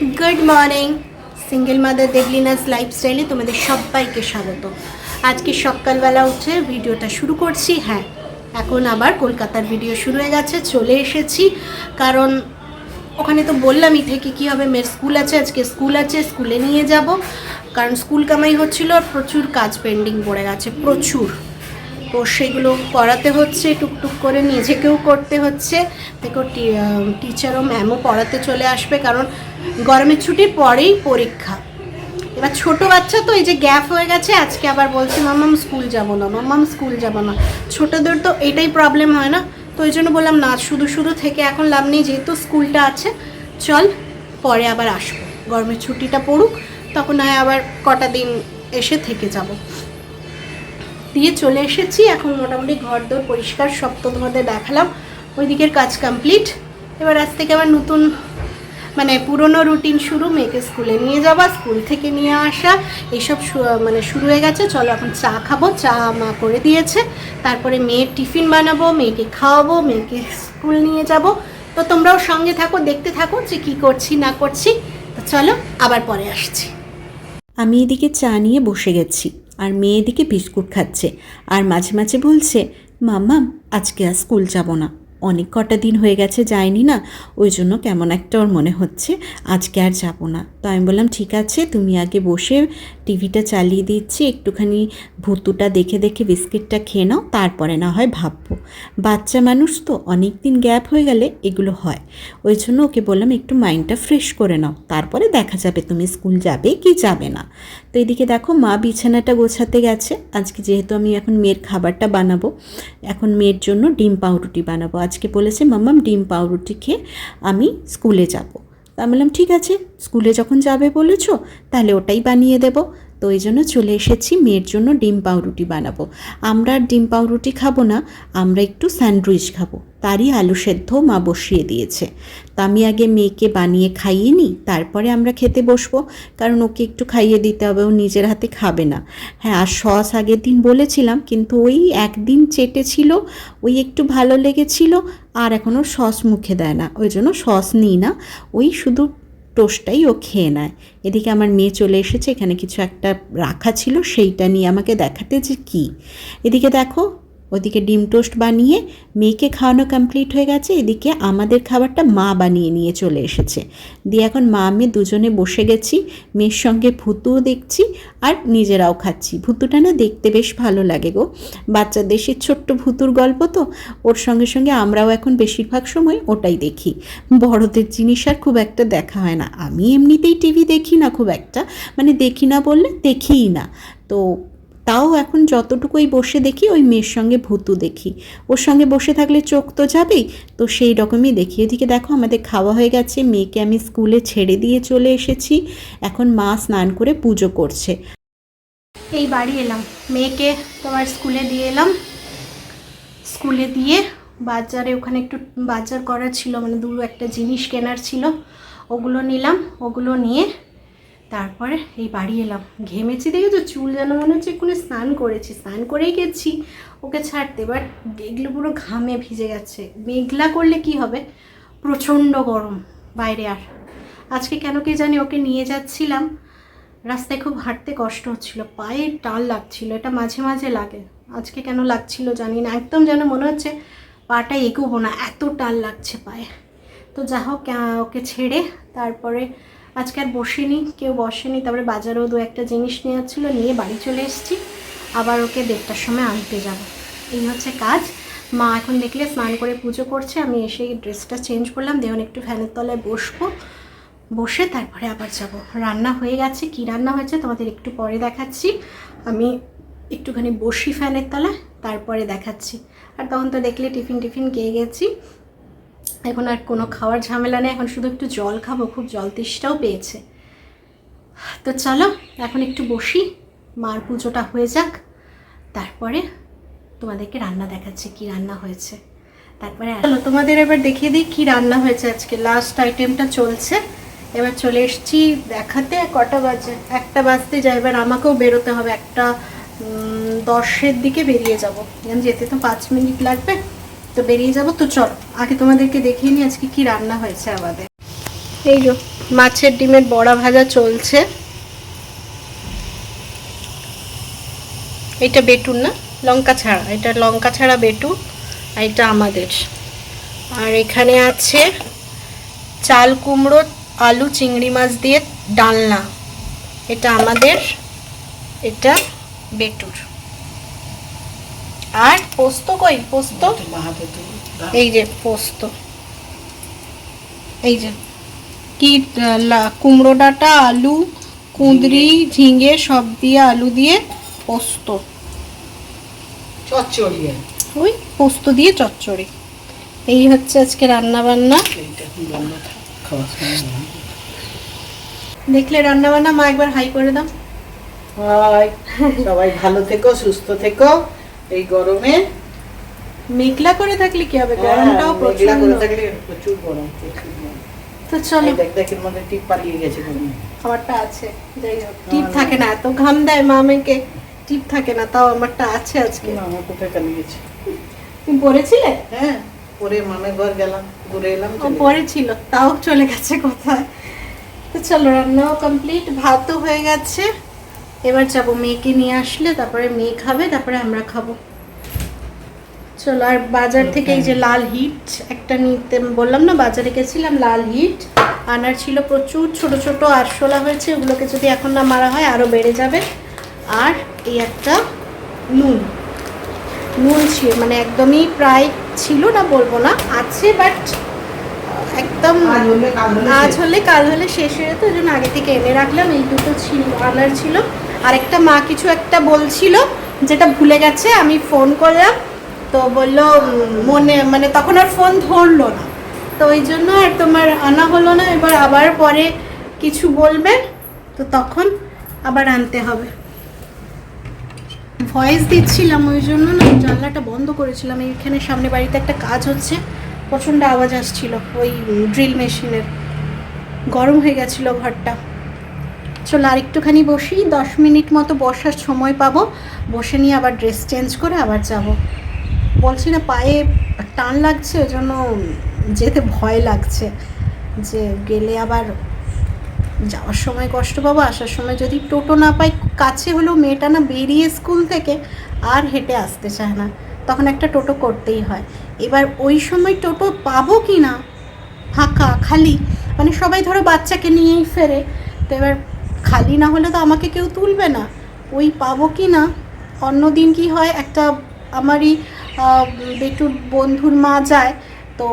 Good morning single mother Debolina's লাইফস্টাইলে তোমাদের সবাইকে স্বাগত। আজকে সকালবেলা উঠে ভিডিওটা শুরু করছি। হ্যাঁ এখন আবার কলকাতার ভিডিও শুরু হয়ে গেছে, চলে এসেছি। কারণ ওখানে তো বললামই থেকে কি হবে, মেয়ের স্কুল আছে, আজকে স্কুল আছে, স্কুলে নিয়ে যাব। কারণ স্কুল কামাই হচ্ছিল আর প্রচুর কাজ পেন্ডিং পড়ে গেছে, প্রচুর। তো সেগুলো করাতে হচ্ছে, টুকটুক করে নিজেকেও করতে হচ্ছে। দেখো টিচারও ম্যামও পড়াতে চলে আসবে কারণ গরমের ছুটির পরেই পরীক্ষা। এবার ছোট বাচ্চা তো এই যে গ্যাপ হয়ে গেছে, আজকে আবার বলছে, মাম্মাম স্কুল যাব না, মাম্মাম স্কুল যাব না। ছোটদের তো এটাই প্রবলেম হয় না। তো ওই জন্য বললাম, না, শুধু শুধু থেকে এখন লাভ নেই, যেহেতু স্কুলটা আছে, চল পরে আবার আসব। গরমের ছুটিটা পড়ুক, তখন হয় আবার কটা দিন এসে থেকে যাব। দিয়ে চলে এসেছি। এখন মোটামুটি ঘর দোর পরিষ্কার, সব তো তোমাদের দেখালাম। ওই দিকের কাজ কমপ্লিট এবার আজ থেকে আবার নতুন মানে পুরনো রুটিন শুরু, মেয়েকে স্কুলে নিয়ে যাওয়া, স্কুল থেকে নিয়ে আসা। এইসব মানে শুরু হয়ে গেছে। চলো এখন চা খাব। চা মা করে দিয়েছে। তারপরে মেয়ের টিফিন বানাবো, মেয়েকে খাওয়াবো, মেয়েকে স্কুল নিয়ে যাব। তো তোমরাও সঙ্গে থাকো, দেখতে থাকো যে কী করছি, না করছি। তো চলো আবার পরে আসছি। আমি এদিকে চা নিয়ে বসে গেছি। আর মেয়ে দিকে বিস্কুট খাচ্ছে। আর মাঝে মাঝে বলছে মাম্মাম আজকে আর স্কুল যাব না। অনেক কটা দিন হয়ে গেছে যায়নি না। ওই জন্য কেমন একটা ওর মনে হচ্ছে, আজকে আর যাব না। তো আমি বললাম, ঠিক আছে, তুমি আগে বসে টিভিটা চালিয়ে দিচ্ছি, একটুখানি ভুতুটা দেখে দেখে বিস্কিটটা খেয়ে নাও, তারপরে না হয় ভাববো। বাচ্চা মানুষ তো অনেক দিন গ্যাপ হয়ে গেলে এগুলো হয়। ওই জন্য ওকে বললাম, একটু মাইন্ডটা ফ্রেশ করে নাও, তারপরে দেখা যাবে তুমি স্কুল যাবে কি যাবে না। তো এদিকে দেখো, মা বিছানাটা গোছাতে গেছে। আজকে যেহেতু আমি এখন মেয়ের খাবারটা বানাবো, এখন মেয়ের জন্য ডিম পাউরুটি বানাবো। আজকে বলেছে, মাম্মাম, ডিম পাউরুটি খেয়ে আমি স্কুলে যাব। তা আমি বললাম, ঠিক আছে, স্কুলে যখন যাবে বলেছ, তাহলে ওটাই বানিয়ে দেব। তো এই জন্য চলে এসেছি, মেয়ের জন্য ডিম পাউরুটি বানাবো। আমরা ডিম পাউরুটি খাব না, আমরা একটু স্যান্ডউইচ খাব। তারই আলু সেদ্ধ মা বসিয়ে দিয়েছে। তা আমি আগে মেয়েকে বানিয়ে খাইয়ে নিই তারপরে আমরা খেতে বসবো। কারণ ওকে একটু খাইয়ে দিতে হবে, ও নিজের হাতে খাবে না। হ্যাঁ আর সস আগের দিন বলেছিলাম, কিন্তু ওই একদিন চেটেছিল ওই একটু ভালো লেগেছিল, আর এখনও সস মুখে দেয় না। ওই জন্য সস নিই না, ওই শুধু টোস্টটাই ও খেয়ে নেয়। এদিকে আমার মেয়ে চলে এসেছে, এখানে কিছু একটা রাখা ছিল, সেইটা নিয়ে আমাকে দেখাতে যে কী। এদিকে দেখো ওদিকে ডিম টোস্ট বানিয়ে মেয়েকে খাওয়ানো কমপ্লিট হয়ে গেছে। এদিকে আমাদের খাবারটা মা বানিয়ে নিয়ে চলে এসেছে। দিয়ে এখন মা, আমি দুজনে বসে গেছি, মেয়ের সঙ্গে ভুতুও দেখছি আর নিজেরাও খাচ্ছি। ভুতুটা না দেখতে বেশ ভালো লাগে গো। বাচ্চা দেশের ছোট্ট ভুতুর গল্প তো, ওর সঙ্গে সঙ্গে আমরাও এখন বেশিরভাগ সময় ওটাই দেখি। বড়দের জিনিস আর খুব একটা দেখা হয় না। আমি এমনিতেই টিভি দেখি না খুব একটা। মানে দেখি না বললে দেখিই না। তো তাও এখন যতটুকুই বসে দেখি, ওই মেয়ের সঙ্গে ভূতু দেখি। ওর সঙ্গে বসে থাকলে চোখ তো যাবেই, তো সেই রকমই দেখি। এদিকে দেখো, আমাদের খাওয়া হয়ে গেছে, মেয়েকে আমি স্কুলে ছেড়ে দিয়ে চলে এসেছি। এখন মা স্নান করে পুজো করছে। এই বাড়ি এলাম। মেয়েকে তোমার স্কুলে দিয়ে এলাম। স্কুলে দিয়ে বাজারে ওখানে একটু বাজার করার ছিল মানে দু একটা জিনিস কেনার ছিল। ওগুলো নিলাম, ওগুলো নিয়ে তারপরে এই বাড়ি এলাম। ঘেমেছি দেখে তো চুল যেন মনে হচ্ছে এক্ষুনি স্নান করেছি। স্নান করেই গেছি। ওকে ছাড়তে এবার এগুলো পুরো ঘামে ভিজে গেছে। মেঘলা করলে কি হবে? প্রচণ্ড গরম, বাইরে আর। আজকে কেন কি জানি ওকে নিয়ে যাচ্ছিলাম। রাস্তায় খুব হাঁটতে কষ্ট হচ্ছিল, পায়ে টাল লাগছিল, এটা মাঝে মাঝে লাগে। আজকে কেন লাগছিল জানি না, একদম যেন মনে হচ্ছে পাটা এগোবো না, এত টাল লাগছে পায়ে। তো যা হোক ওকে ছেড়ে তারপরে আজকে আর বসিনি, কেউ বসেনি। তারপরে বাজারেও দু একটা জিনিস নেওয়ার ছিল, নিয়ে বাড়ি চলে এসেছি। আবার ওকে দেড়টার সময় আনতে যাব। এই হচ্ছে কাজ। মা এখন দেখলে স্নান করে পুজো করছে, আমি এসে ড্রেসটা চেঞ্জ করলাম। দেওয়ান একটু ফ্যানের তলায় বসবো। বসে তারপরে আবার যাব। রান্না হয়ে গেছে। কি রান্না হয়েছে তোমাদের একটু পরে দেখাচ্ছি। আমি একটুখানি বসি ফ্যানের তলায়, তারপরে দেখাচ্ছি। আর তখন তো দেখলে টিফিন টিফিন খেয়ে গেছি। এখন আর কোনো খাওয়ার ঝামেলা নেই, এখন শুধু একটু জল খাব, খুব জল তেষ্টাও পেয়েছে। তো চলো, এখন একটু বসি, মার পুজোটা হয়ে যাক, তারপরে তোমাদেরকে রান্না দেখাচ্ছে কি রান্না হয়েছে। তারপরে চলো, তোমাদের এবার দেখিয়ে দিই কি রান্না হয়েছে আজকে। লাস্ট আইটেমটা চলছে, এবার চলে এসেছি দেখাতে কটা বাজে। একটা বাজতে যায়, এবার আমাকেও বেরোতে হবে, একটা দশের দিকে বেরিয়ে যাব। যেতে তো পাঁচ মিনিট লাগবে। তো বেরিয়ে যাব। তো চলো, আগে তোমাদেরকে দেখিয়ে নিই আজকে কি রান্না হয়েছে আমাদের। এই যো, মাছের ডিমের বড়া ভাজা চলছে। এটা বেটুন না? লঙ্কা ছাড়া। এটা লঙ্কা ছাড়া বেটু আর এটা আমাদের। আর এখানে আছে চাল কুমড়ো, আলু, চিংড়ি মাছ দিয়ে ডালনা। এটা আমাদের, এটা বেটুর। আর পোস্ত কই? পোস্ত? এই যে পোস্ত। এই যে কি কুমড়ো ডাঁটা আলু কুঁদরি ঝিঙে সব দিয়ে আলু দিয়ে পোস্ত। চচ্চড়ি ওই পোস্ত দিয়ে চচ্চড়ি। এই হচ্ছে আজকে রান্না? বান্না দেখলে রান্না বান্না মা একবার হাই করে দাম সবাই ভালো থেকো সুস্থ থেকো। এই গরমে মেঘলা করে থাকলে কি হবে? হ্যাঁ, গরমটাও মেঘলা করে থাকলে প্রচুর গরম প্রচুর গরম। তো চলো। এই দেখ দেখের মধ্যে টিপ পালিয়ে গেছে আমারটা আছে। যাই হোক টিপ থাকে না এত ঘাম দেয় মা আমাকে। টিপ থাকে না তাও আমারটা আছে আজকে। না, আমার কোথায় পালিয়ে গেছে? তুমি পড়েছিলে? হ্যাঁ পরে মামের ঘর গেলাম ঘুরে এলাম ও চলে তাও চলে গেছে কোথায়? তো চলো রান্নাও কমপ্লিট ভাতও হয়ে গেছে। এবার যাব মেয়েকে নিয়ে আসলে তারপরে মেয়ে খাবে তারপরে আমরা খাব। চলো আর বাজার থেকে এই যে লাল হিট একটা নিতে বললাম না বাজারে গেছিলাম লাল হিট। আনার ছিল প্রচুর ছোট ছোট আরশোলা হয়েছে ওগুলোকে যদি এখন না মারা হয় আরও বেড়ে যাবে। আর এই একটা নুন। নুন ছিল মানে একদমই প্রায় ছিল না বলব না আছে বাট একদম আজ হলে কাল হলে শেষ। হলে কাল হলে শেষ হয়ে যেত ওই জন্য আগে থেকে এনে রাখলাম এই দুটো ছিল আনার ছিল। আর একটা মা কিছু একটা বলছিল, যেটা ভুলে গেছে, আমি ফোন করলাম। তো বলল মনে মানে তখন আর ফোন ধরলো না। তো ওই জন্য আর তোমার আনা হলো না, এবার আবার পরে কিছু বলবে, তো তখন আবার আনতে হবে। ভয়েস দিচ্ছিলাম ওই জন্য না, জানলাটা বন্ধ করেছিলাম। এইখানে সামনে বাড়িতে একটা কাজ হচ্ছে, প্রচণ্ড আওয়াজ আসছিল ওই ড্রিল মেশিনের গরম হয়ে গেছিল ঘরটা। চলো আর একটুখানি বসি। দশ মিনিট মতো বসার সময় পাবো। বসে নিয়ে আবার ড্রেস চেঞ্জ করে আবার যাব। বলছি না, পায়ে টান লাগছে ওই জন্য যেতে ভয় লাগছে। যে গেলে আবার যাওয়ার সময় কষ্ট পাবো, আসার সময় যদি টোটো না পাই, কাছে হলেও মেয়েটা না বেরিয়ে স্কুল থেকে আর হেঁটে আসতে চায় না। তখন একটা টোটো করতেই হয়। এবার ওই সময় টোটো পাবো কি না ফাঁকা, খালি। মানে সবাই ধরো বাচ্চাকে নিয়েই ফেরে। তো এবার খালি না হলে তো আমাকে কেউ তুলবে না। ওই পাবো কি না? অন্য দিন কি হয়, একটা আমারই বেটুর বন্ধুর মা যায়, তো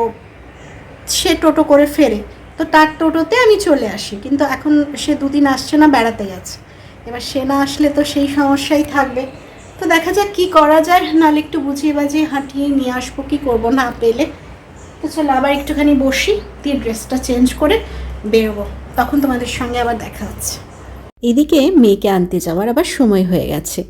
সে টোটো করে ফেরে। তো তার টোটোতে আমি চলে আসি, কিন্তু এখন সে দুদিন আসছে না, বেড়াতে গেছে। এবার সে না আসলে তো সেই সমস্যাই থাকবে। তো দেখা যাক কি করা যায়, নাহলে একটু বুঝিয়ে বাজিয়ে হাঁটিয়ে নিয়ে আসব, কি করব না পেলে। তো চলো আবার একটুখানি বসি, দিয়ে ড্রেসটা চেঞ্জ করে বেরোবো। তখন তোমাদের সঙ্গে আবার দেখা হচ্ছে। এদিকে মেয়েকে আনতে যাওয়ার আবার সময় হয়ে গেছে।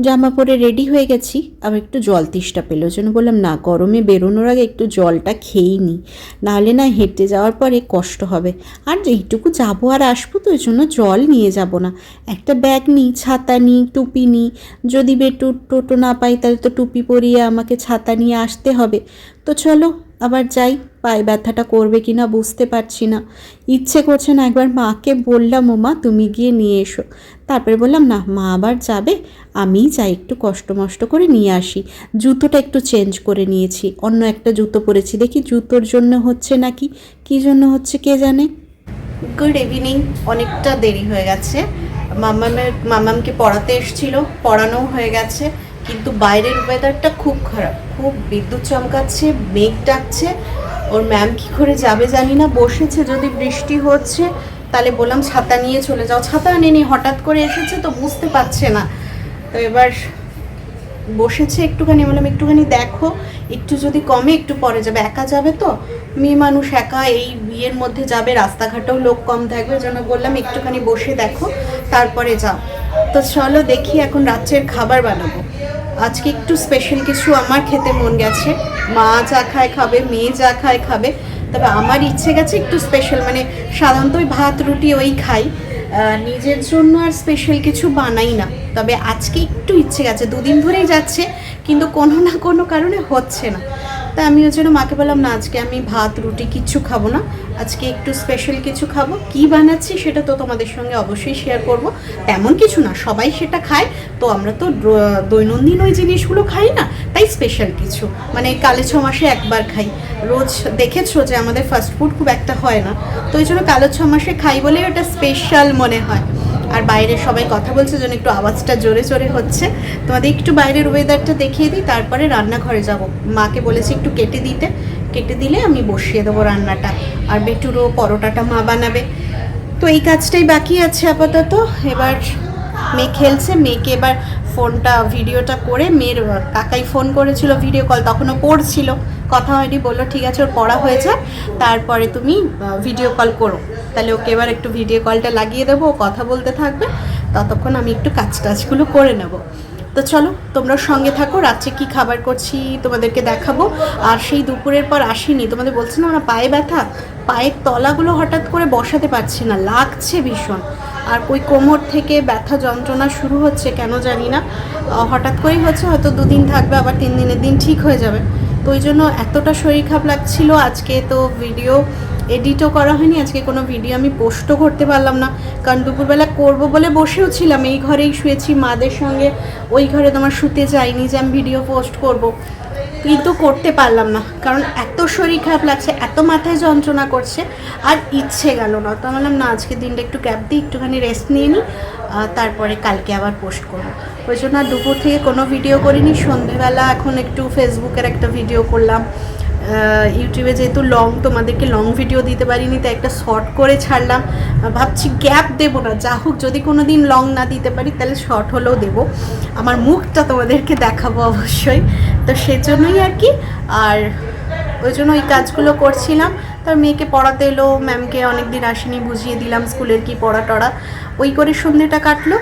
জামা পরে রেডি হয়ে গেছি, আবার একটু জল তিষ্টা পেল। জন্য বললাম, না, গরমে বেরোনোর আগে একটু জলটা খেয়েই নিই নাহলে না হেঁটে যাওয়ার পরে কষ্ট হবে। আর এইটুকু যাব আর আসব, তো ওই জন্য জল নিয়ে যাব না। একটা ব্যাগ নিই ছাতা নিই টুপি নিই যদি বেটু টোটো না পাই, তাহলে তো টুপি পরিয়ে আমাকে ছাতা নিয়ে আসতে হবে। তো চলো আবার যাই, পায়ে ব্যথাটা করবে কি না বুঝতে পারছি না। ইচ্ছে করছে না একবার মাকে বললাম ও মা তুমি গিয়ে নিয়ে এসো। তারপরে বললাম, না, মা আবার যাবে। আমিই যাই, একটু কষ্ট মষ্ট করে নিয়ে আসি। জুতোটা একটু চেঞ্জ করে নিয়েছি। অন্য একটা জুতো পরেছি। দেখি জুতোর জন্য হচ্ছে নাকি, কী জন্য হচ্ছে কে জানে? গুড ইভিনিং অনেকটা দেরি হয়ে গেছে। মামামের, মামামকে পড়াতে এসছিল পড়ানো হয়ে গেছে। কিন্তু বাইরের ওয়েদারটা খুব খারাপ। খুব বিদ্যুৎ চমকাচ্ছে, মেঘ ডাকছে। ওর ম্যাম কি করে যাবে জানি না। বসেছে যদি বৃষ্টি হচ্ছে, তাহলে বললাম ছাতা নিয়ে চলে যাও। ছাতা আনেনি, হঠাৎ করে এসেছে তো বুঝতে পারছে না। তো এবার বসেছে একটুখানি বললাম, একটুখানি দেখো, একটু যদি কমে, একটু পরে যাবে। একা যাবে তো? মেয়ে মানুষ একা, এই বিয়ের মধ্যে যাবে, রাস্তাঘাটেও লোক কম থাকবে। জন্য বললাম, একটুখানি বসে দেখো, তারপরে যাও। তো চলো দেখি এখন রাত্রের খাবার বানাবো। আজকে একটু স্পেশাল কিছু আমার খেতে মন গেছে। মা যা খায় খাবে, মেয়ে যা খায় খাবে। তবে আমার ইচ্ছে গেছে একটু স্পেশাল মানে সাধারণত ওই ভাত, রুটি ওই খাই। নিজের জন্য আর স্পেশাল কিছু বানাই না। তবে আজকে একটু ইচ্ছে গেছে। দুদিন ধরেই যাচ্ছে, কিন্তু কোনো না কোনো কারণে হচ্ছে না। তাই আমি ওই জন্য মাকে বললাম, না, আজকে আমি ভাত, রুটি কিচ্ছু খাব না। আজকে একটু স্পেশাল কিছু খাব। কি বানাচ্ছি সেটা তো তোমাদের সঙ্গে অবশ্যই শেয়ার করব। তেমন কিছু না, সবাই সেটা খায়। তো আমরা তো দৈনন্দিন ওই জিনিসগুলো খাই না, তাই স্পেশাল কিছু। মানে কালে ছ মাসে একবার খাই। রোজ দেখেছ যে আমাদের ফাস্ট ফুড খুব একটা হয় না। তো ওই জন্য কালো ছ মাসে খাই বলে ওটা স্পেশাল মনে হয়। আর বাইরে সবাই কথা বলছে, যেন একটু আওয়াজটা জোরে জোরে হচ্ছে। তোমাদের একটু বাইরের ওয়েদারটা দেখিয়ে দিই, তারপরে রান্নাঘরে যাব। মাকে বলেছি একটু কেটে দিতে। কেটে দিলে আমি বসিয়ে দেবো রান্নাটা। আর বেটুরো পরোটাটা মা বানাবে। তো এই কাজটাই বাকি আছে আপাতত। এবার মেয়ে খেলছে। মেয়েকে এবার ফোনটা, ভিডিওটা করে মেয়ের কাকাই ফোন করেছিল ভিডিও কল তখনও পড়ছিল কথা হয়নি, বলল, ঠিক আছে, ওর পড়া হয়ে যায় তারপরে তুমি ভিডিও কল করো। তাহলে ওকে এবার একটু ভিডিও কলটা লাগিয়ে দেবো, ও কথা বলতে থাকবে। ততক্ষণ আমি একটু কাজ টাজগুলো করে নেব। তো চলো, তোমরা সঙ্গে থাকো, রাত্রে কি খাবার করছি তোমাদেরকে দেখাবো। আর সেই দুপুরের পর আসিনি, তোমাদের বলছি না পায়ে ব্যথা। পায়ের তলাগুলো হঠাৎ করে বসাতে পারছি না, লাগছে ভীষণ। আর ওই কোমর থেকে ব্যথা যন্ত্রণা শুরু হচ্ছে, কেন জানি না। হঠাৎ করেই হচ্ছে, হয়তো দুদিন থাকবে, আবার তিন দিনের দিন ঠিক হয়ে যাবে। তো ওই জন্য এতটা শরীর খারাপ লাগছিল আজকে, তো ভিডিও এডিটও করা হয়নি, আজকে কোনো ভিডিও আমি পোস্টও করতে পারলাম না। কারণ দুপুরবেলা করব বলে বসেও ছিলাম, এই ঘরেই শুয়েছি, মাদের সঙ্গে ওই ঘরে তোমার শুতে যাইনি যে আমি ভিডিও পোস্ট করব। কিন্তু করতে পারলাম না, কারণ এত শরীর খারাপ লাগছে, এত মাথায় যন্ত্রণা করছে, আর ইচ্ছে গেল না। তো বললাম, না, আজকে দিনটা একটু ক্যাব দিই, একটুখানি রেস্ট নিয়ে নিই তারপরে কালকে আবার পোস্ট করব। ওই জন্য দুপুর থেকে কোনো ভিডিও করিনি, সন্ধেবেলা এখন একটু ফেসবুকের একটা ভিডিও করলাম। ইউটিউবে যেহেতু লং তোমাদেরকে লং ভিডিও দিতে পারিনি, তাই একটা শর্ট করে ছাড়লাম। ভাবছি গ্যাপ দেবো না, যা হোক, যদি কোনো দিন লং না দিতে পারি, তাহলে শর্ট হলেও দেবো। আমার মুখটা তোমাদেরকে দেখাবো অবশ্যই। তো সেজন্যই আর কি, আর ওই জন্য ওই কাজগুলো করছিলাম। তার মেয়েকে পড়াতে এলো ম্যামকে অনেক দিন আসেনি, বুঝিয়ে দিলাম স্কুলের কি পড়া টড়া ওই করে সন্ধ্যেটা কাটলো।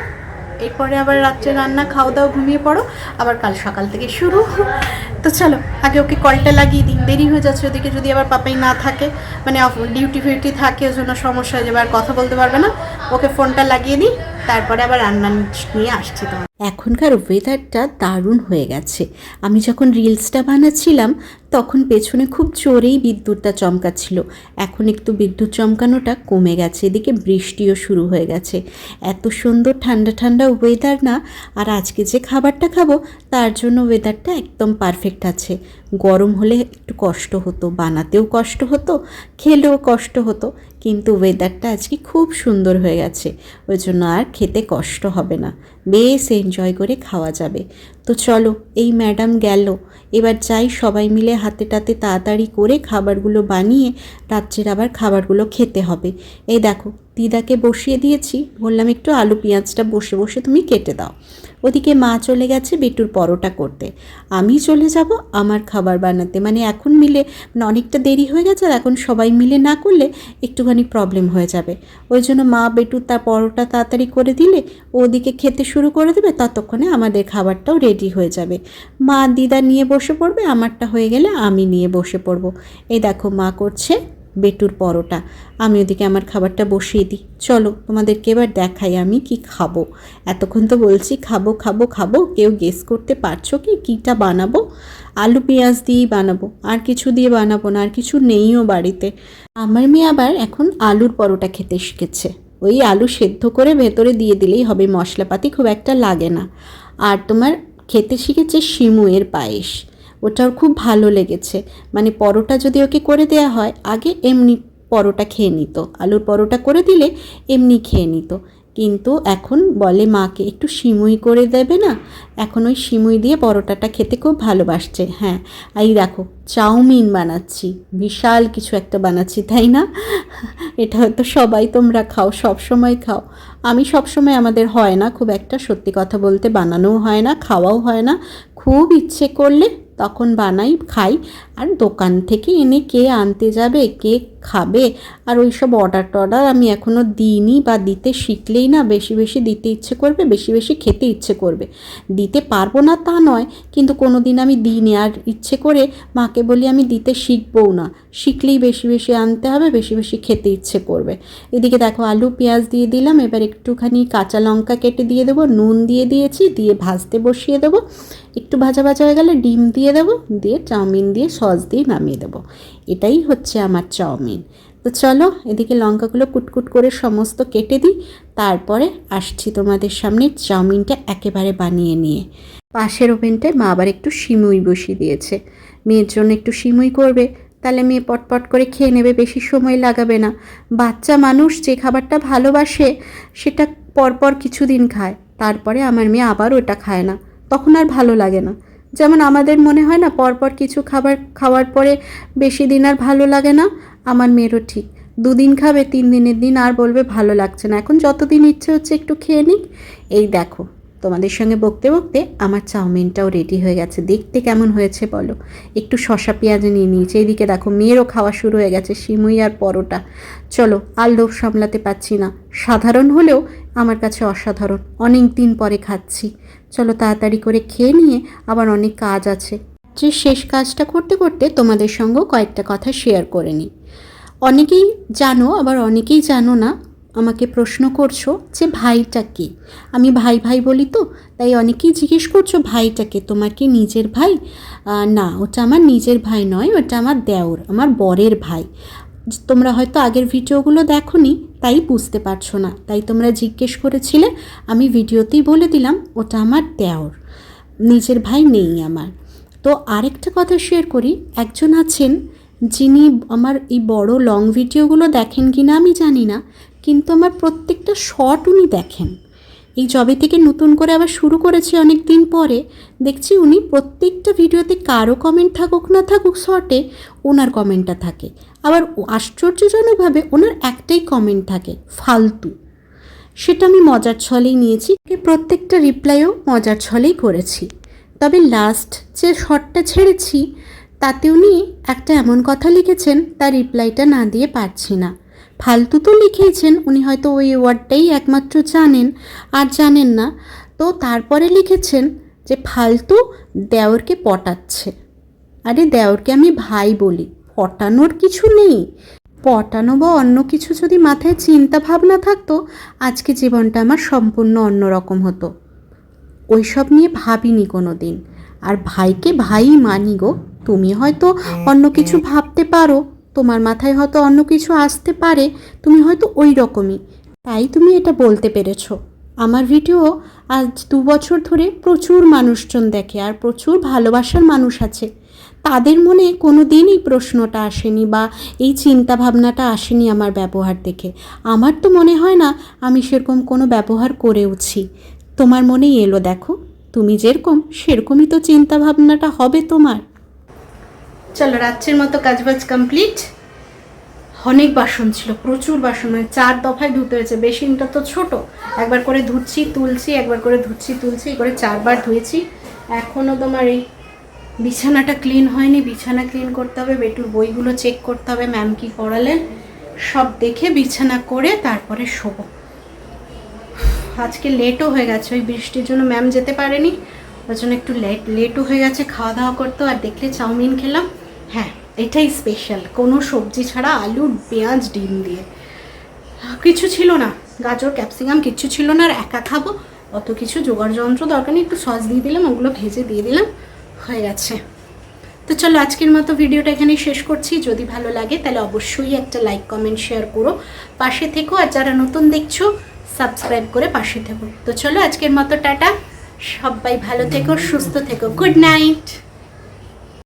এরপরে আবার রাত্রে রান্না খাওয়া দাওয়া ঘুমিয়ে পড়ো। আবার কাল সকাল থেকে শুরু। তো চলো, আগে ওকে কলটা লাগিয়ে দিন দেরি হয়ে যাচ্ছে ওদিকে, যদি আবার পাপাই না থাকে মানে ডিউটি ফিউটি থাকে, ওই জন্য সমস্যা হয়ে যাবে, আর কথা বলতে পারবে না। ওকে ফোনটা লাগিয়ে দিই, তারপরে আবার রান্না নিয়ে আসছি তোমার এখনকার ওয়েদারটা দারুণ হয়ে গেছে। আমি যখন রিলসটা বানাচ্ছিলাম, তখন পেছনে খুব জোরেই বিদ্যুৎটা চমকাচ্ছিল। এখন একটু বিদ্যুৎ চমকানোটা কমে গেছে, এদিকে বৃষ্টিও শুরু হয়ে গেছে। এত সুন্দর ঠান্ডা ঠান্ডা ওয়েদার না, আর আজকে যে খাবারটা খাব, তার জন্য ওয়েদারটা একদম পারফেক্ট আছে। গরম হলে একটু কষ্ট হতো, বানাতেও কষ্ট হতো, খেলেও কষ্ট হতো, কিন্তু ওয়েদারটা আজকে খুব সুন্দর হয়ে গেছে। ওই জন্য আর খেতে কষ্ট হবে না। বেশ এনজয় করে খাওয়া যাবে। তো চলো, এই ম্যাডাম গেল। এবার যাই সবাই মিলে হাতে টাতে তাড়াতাড়ি করে খাবারগুলো বানিয়ে রাত্রের আবার খাবারগুলো খেতে হবে। এই দেখো, দিদাকে বসিয়ে দিয়েছি। বললাম, একটু আলু পেঁয়াজটা বসে বসে তুমি কেটে দাও। ওদিকে মা চলে গেছে বেটুর পরোটা করতে। আমি চলে যাব আমার খাবার বানাতে। মানে এখন মিলে মানে অনেকটা দেরি হয়ে গেছে আর এখন সবাই মিলে না করলে একটুখানি প্রবলেম হয়ে যাবে। ওই জন্য মা বেটু তার পরোটা তাড়াতাড়ি করে দিলে ওদিকে খেতে শুরু করে দেবে, ততক্ষণে আমাদের খাবারটাও রেডি হয়ে যাবে। মা দিদা নিয়ে বসে পড়বে, আমারটা হয়ে গেলে আমি নিয়ে বসে পড়ব। এই দেখো মা করছে বেটুর পরোটা। আমি ওদিকে আমার খাবারটা বসিয়ে দিই। চলো, তোমাদেরকে এবার দেখাই আমি কি খাব। এতক্ষণ তো বলছি খাব খাব খাব। কেউ গেস করতে পারছ কি? কীটা বানাবো? আলু পেঁয়াজ দিয়েই বানাবো। আর কিছু দিয়ে বানাবো না, আর কিছু নেইও বাড়িতে। আমার মেয়ে আবার এখন আলুর পরোটা খেতে শিখেছে। ওই আলু সেদ্ধ করে ভেতরে দিয়ে দিলেই হবে। মশলাপাতি খুব একটা লাগে না। আর তোমার খেতে শিখেছে শিমুয়ের পায়েস। ওটাও খুব ভালো লেগেছে। মানে পরোটা যদি ওকে করে দেওয়া হয়, আগে এমনি পরোটা খেয়ে নিত। আলুর পরোটা করে দিলে এমনি খেয়ে নিত। কিন্তু এখন বলে, মাকে একটু সিমুই করে দেবে না? এখন ওই সিমুই দিয়ে পরোটাটা খেতে খুব ভালোবাসছে। হ্যাঁ এই দেখো, চাউমিন বানাচ্ছি। বিশাল কিছু একটা বানাচ্ছি, তাই না? এটা হয়তো সবাই তোমরা খাও, সব সময় খাও। আমি সব সময় আমাদের হয় না, খুব একটা সত্যি কথা বলতে বানানোও হয় না, খাওয়াও হয় না। খুব ইচ্ছে করলে তখন বানাই, খাই। আর দোকান থেকে এনে কে আনতে যাবে, কে খাবে? আর ওই সব অর্ডার টর্ডার আমি এখনও দিইনি বা দিতে শিখলেই না, বেশি বেশি দিতে ইচ্ছে করবে, বেশি বেশি খেতে ইচ্ছে করবে। দিতে পারব না তা নয়, কিন্তু কোনো দিন আমি দিইনি। আর ইচ্ছে করে মাকে বলি, আমি দিতে শিখবও না। শিখলেই বেশি বেশি আনতে হবে, বেশি বেশি খেতে ইচ্ছে করবে। এদিকে দেখো আলু, পেঁয়াজ দিয়ে দিলাম, এবার একটুখানি কাঁচা লঙ্কা কেটে দিয়ে দেবো, নুন দিয়ে দিয়েছি, দিয়ে ভাজতে বসিয়ে দেবো। একটু ভাজা ভাজা হয়ে গেলে ডিম দিয়ে দেবো, দিয়ে চাউমিন দিয়ে সস দিয়ে নামিয়ে দেবো। এটাই হচ্ছে আমার চাউমিন। তো চলো এদিকে লঙ্কাগুলো কুটকুট করে সমস্ত কেটে দিই, তারপরে আসছি তোমাদের সামনে চাউমিনটা একেবারে বানিয়ে নিয়ে। পাশের ওভেনটায় মা আবার একটু সিমুই বসিয়ে দিয়েছে। মেয়ের জন্য একটু সিমুই করবে। তাহলে মেয়ে পটপট করে খেয়ে নেবে, বেশি সময় লাগাবে না। বাচ্চা মানুষ যে খাবারটা ভালোবাসে, সেটা পরপর কিছুদিন খায়। তারপরে আমার মেয়ে আবার ওটা খায় না। তখন আর ভালো লাগে না। যেমন আমাদের মনে হয় না, পরপর কিছু খাবার খাওয়ার পরে বেশি দিন আর ভালো লাগে না? আমার মেয়েরও ঠিক। দুদিন খাবে, তিন দিনের দিন আর বলবে ভালো লাগছে না। এখন যতদিন ইচ্ছে হচ্ছে একটু খেয়ে নিক। এই দেখো। তোমাদের সঙ্গে বকতে বকতে আমার চাউমিনটাও রেডি হয়ে গেছে। দেখতে কেমন হয়েছে বলো? একটু শশা পেঁয়াজ নিয়ে নিয়েছি। এইদিকে দেখো, মেয়েরও খাওয়া শুরু হয়ে গেছে সিমুই আর পরোটা। চলো, আর লোভ সামলাতে পারছি না। সাধারণ হলেও আমার কাছে অসাধারণ। অনেক দিন পরে খাচ্ছি। চলো তাড়াতাড়ি করে খেয়ে নিয়ে আবার অনেক কাজ আছে। যে শেষ কাজটা করতে করতে তোমাদের সঙ্গেও কয়েকটা কথা শেয়ার করে নিই। অনেকেই জানো, আবার অনেকেই জানো না আমাকে প্রশ্ন করছ যে ভাইটা কে? আমি ভাই ভাই বলি তো, তাই অনেকেই জিজ্ঞেস করছ ভাইটাকে তোমার কি নিজের ভাই? না, ওটা আমার নিজের ভাই নয়, ওটা আমার দেওর, আমার বরের ভাই। তোমরা হয়তো আগের ভিডিওগুলো দেখোনি, তাই বুঝতে পারছ না। তাই তোমরা জিজ্ঞেস করেছিলে, আমি ভিডিওতেই বলে দিলাম, ওটা আমার দেওর। নিজের ভাই নেই আমার। তো আরেকটা কথা শেয়ার করি, একজন আছেন, যিনি আমার এই বড় লং ভিডিওগুলো দেখেন কি না আমি জানি না কিন্তু আমার প্রত্যেকটা শট উনি দেখেন। এই জবে থেকে নতুন করে আবার শুরু করেছি অনেক দিন পরে। দেখছি উনি প্রত্যেকটা ভিডিওতে কারও কমেন্ট থাকুক না থাকুক শর্টে ওনার কমেন্টটা থাকে। আবার আশ্চর্যজনকভাবে ওনার একটাই কমেন্ট থাকে, ফালতু। সেটা আমি মজার ছলেই নিয়েছি। প্রত্যেকটা রিপ্লাইও মজার ছলেই করেছি। তবে লাস্ট যে শর্টটা ছেড়েছি, তাতে উনি একটা এমন কথা লিখেছেন, তার রিপ্লাইটা না দিয়ে পারছি না। ফালতু তো লিখেইছেন উনি হয়তো ওই ওয়ার্ডটাই একমাত্র জানেন, আর জানেন না। তো তারপরে লিখেছেন যে ফালতু দেওরকে পটাচ্ছে। আরে দেওরকে আমি ভাই বলি, পটানোর কিছু নেই। পটানো বা অন্য কিছু যদি মাথায় চিন্তা ভাবনা থাকতো, আজকে জীবনটা আমার সম্পূর্ণ অন্যরকম হতো। ওইসব নিয়ে ভাবিনি কোনো দিন আর ভাইকে ভাই মানি গো, তুমি হয়তো অন্য কিছু ভাবতে পারো। তোমার মাথায় হয়তো অন্য কিছু আসতে পারে, তুমি হয়তো ওই রকমই। তাই তুমি এটা বলতে পেরেছ। আমার ভিডিও আজ দু বছর ধরে প্রচুর মানুষজন দেখে আর প্রচুর ভালোবাসার মানুষ আছে। তাদের মনে কোনো দিন এই প্রশ্নটা আসেনি বা এই চিন্তা ভাবনাটা আসেনি আমার ব্যবহার দেখে। আমার তো মনে হয় না আমি সেরকম কোনো ব্যবহার করেওছি। তোমার মনেই এলো দেখো, তুমি যেরকম, সেরকমই তো চিন্তা ভাবনাটা হবে তোমার। চলো, রাত্রের মতো কাজবাজ কমপ্লিট অনেক বাসন ছিল, প্রচুর বাসন মানে চার দফায় ধুতে হয়েছে। বেসিনটা তো ছোট। একবার করে ধুচ্ছি, তুলছি, একবার করে ধুচ্ছি, তুলছি, করে চারবার ধুয়েছি। এখনও তোমার এই বিছানাটা ক্লিন হয়নি। বিছানা ক্লিন করতে হবে, বেটুর বইগুলো চেক করতে হবে ম্যাম কি করালেন। সব দেখে বিছানা করে তারপরে শোবো। আজকে লেটও হয়ে গেছে, ওই বৃষ্টির জন্য ম্যাম যেতে পারেনি। ওই জন্য একটু লেট লেটও হয়ে গেছে খাওয়া দাওয়া করতে। আর দেখলে চাউমিন খেলাম। হ্যাঁ এটাই স্পেশাল কোনো সবজি ছাড়া আলু, পেঁয়াজ, ডিম দিয়ে। কিছু ছিল না। গাজর ক্যাপসিকাম কিচ্ছু ছিল না। আর একা খাব। অত কিছু জোগাড় যন্ত্র দরকার নেই। একটু সস দিয়ে দিলাম, ওগুলো ভেজে দিয়ে দিলাম। হয়ে গেছে। তো চলো, আজকের মতো ভিডিওটা এখানেই শেষ করছি। যদি ভালো লাগে, তাহলে অবশ্যই একটা লাইক কমেন্ট শেয়ার করো। পাশে থেকো। আর যারা নতুন দেখছ সাবস্ক্রাইব করে পাশে থেকো। তো চলো, আজকের মতো টাটা। সবাই ভালো থেকো, সুস্থ থেকো। Good night